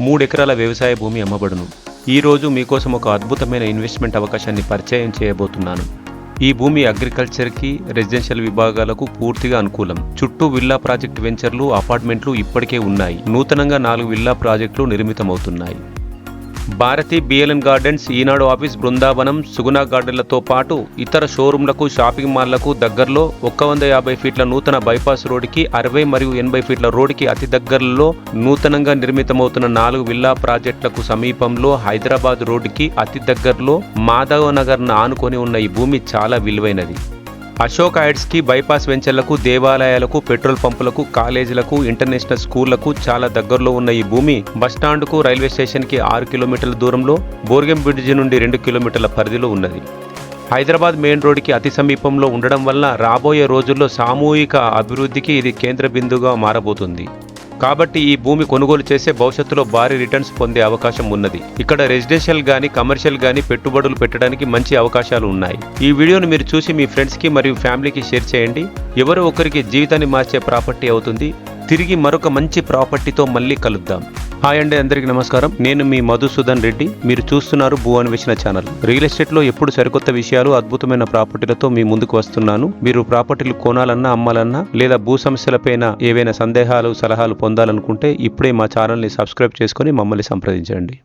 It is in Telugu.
మూడు ఎకరాల వ్యవసాయ భూమి అమ్మబడును. ఈరోజు మీకోసం ఒక అద్భుతమైన ఇన్వెస్ట్మెంట్ అవకాశాన్ని పరిచయం చేయబోతున్నాను. ఈ భూమి అగ్రికల్చర్కి రెసిడెన్షియల్ విభాగాలకు పూర్తిగా అనుకూలం. చుట్టూ విల్లా ప్రాజెక్ట్ వెంచర్లు అపార్ట్మెంట్లు ఇప్పటికే ఉన్నాయి. నూతనంగా నాలుగు విల్లా ప్రాజెక్టులు నిర్మితమవుతున్నాయి. Bharati BLN gardens Eenadu office Brindavanam Suguna గార్డెన్లతో పాటు ఇతర షోరూంలకు షాపింగ్ మాల్లకు దగ్గరలో ఒక్క వంద యాభై ఫీట్ల నూతన బైపాస్ రోడ్డుకి అరవై మరియు ఎనభై ఫీట్ల రోడ్డుకి అతి దగ్గరలో నూతనంగా నిర్మితమవుతున్న నాలుగు విల్లా ప్రాజెక్టులకు సమీపంలో హైదరాబాద్ రోడ్డుకి అతి దగ్గరలో మాధవ నగర్ను ఆనుకొని ఉన్న ఈ భూమి చాలా విలువైనది. అశోక్కి బైపాస్ వెంచర్లకు దేవాలయాలకు పెట్రోల్ పంపులకు కాలేజీలకు ఇంటర్నేషనల్ స్కూళ్ళకు చాలా దగ్గరలో ఉన్న ఈ భూమి బస్టాండ్కు రైల్వే స్టేషన్కి ఆరు కిలోమీటర్ల దూరంలో బోర్గెం బ్రిడ్జి నుండి రెండు కిలోమీటర్ల పరిధిలో ఉన్నది. హైదరాబాద్ మెయిన్ రోడ్డుకి అతి సమీపంలో ఉండడం వల్ల రాబోయే రోజుల్లో సామూహిక అభివృద్ధికి ఇది కేంద్ర బిందుగా మారబోతుంది. కాబట్టి ఈ భూమి కొనుగోలు చేసే భవిష్యత్తులో భారీ రిటర్న్స్ పొందే అవకాశం ఉన్నది. ఇక్కడ రెసిడెన్షియల్ గానీ కమర్షియల్ గానీ పెట్టుబడులు పెట్టడానికి మంచి అవకాశాలు ఉన్నాయి. ఈ వీడియోను మీరు చూసి మీ ఫ్రెండ్స్కి మరియు ఫ్యామిలీకి షేర్ చేయండి. ఎవరో ఒకరికి జీవితాన్ని మార్చే ప్రాపర్టీ అవుతుంది. తిరిగి మరొక మంచి ప్రాపర్టీతో మళ్ళీ కలుద్దాం. హాయ్ అండి అందరికీ నమస్కారం. నేను మీ మధుసూదన్ రెడ్డి. మీరు చూస్తున్నారు భూ అన్వేషణ ఛానల్. రియల్ ఎస్టేట్లో ఎప్పుడు సరికొత్త విషయాలు అద్భుతమైన ప్రాపర్టీలతో మీ ముందుకు వస్తున్నాను. మీరు ప్రాపర్టీలు కొనాలన్నా అమ్మాలన్నా లేదా భూ సమస్యలపైన ఏవైనా సందేహాలు సలహాలు పొందాలనుకుంటే ఇప్పుడే మా ఛానల్ని సబ్స్క్రైబ్ చేసుకొని మమ్మల్ని సంప్రదించండి.